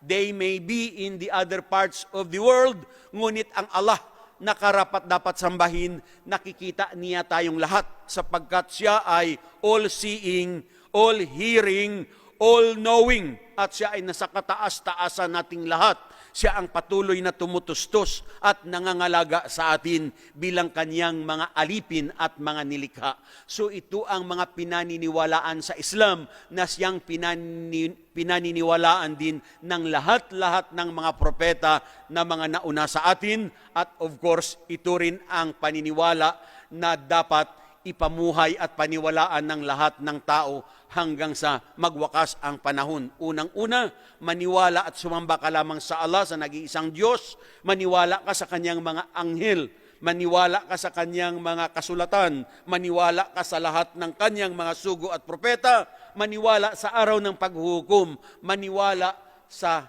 They may be in the other parts of the world, ngunit ang Allah na karapat dapat sambahin, nakikita niya tayong lahat sapagkat siya ay all-seeing, all-hearing, all-knowing at siya ay nasa kataas-taasan nating lahat. Siya ang patuloy na tumutustos at nangangalaga sa atin bilang kanyang mga alipin at mga nilikha. So ito ang mga pinaniniwalaan sa Islam na siyang pinani, pinaniniwalaan din ng lahat-lahat ng mga propeta na mga nauna sa atin at of course ito rin ang paniniwala na dapat ipamuhay at paniwalaan ng lahat ng tao hanggang sa magwakas ang panahon. Unang-una, maniwala at sumamba ka lamang sa Allah, sa nag-iisang Diyos. Maniwala ka sa kanyang mga anghel. Maniwala ka sa kanyang mga kasulatan. Maniwala ka sa lahat ng kanyang mga sugo at propeta. Maniwala sa araw ng paghuhukom. Maniwala sa